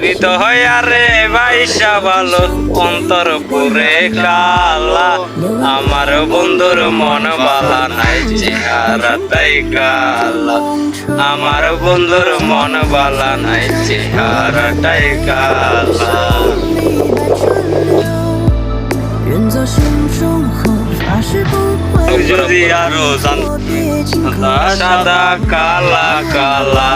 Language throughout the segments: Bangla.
হৃদয়ারে বাইশা ভালো অন্তর পুরে কালা। আমার বন্ধুর মন বালা নাই, চেহারা তাই কালা। আমার বন্ধুর মন বালা নাই চেহারাটাই কালা। যদি আরও সাদা, কালা কালা।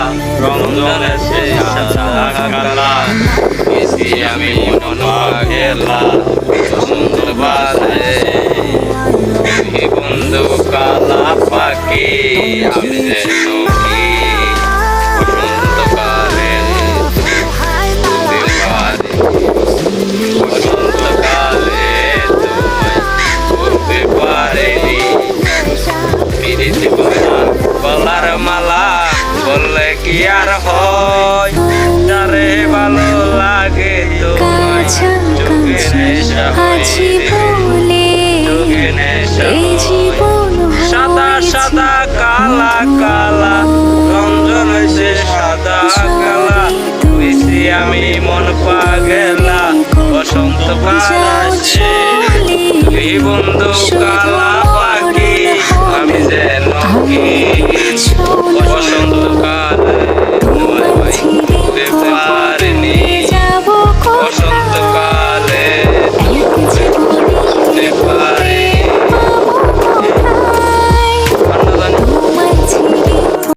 আমি বন্ধু কালা পাখি আমি বললে কি আর হয়? যারে ভালো লাগে কাছা চোখে নেশা চোখে নেশা সাদা সাদা কালা কালা রঞ্জন হয়েছে সাদা কালা। আমি মন পা গেলা বসন্ত কালে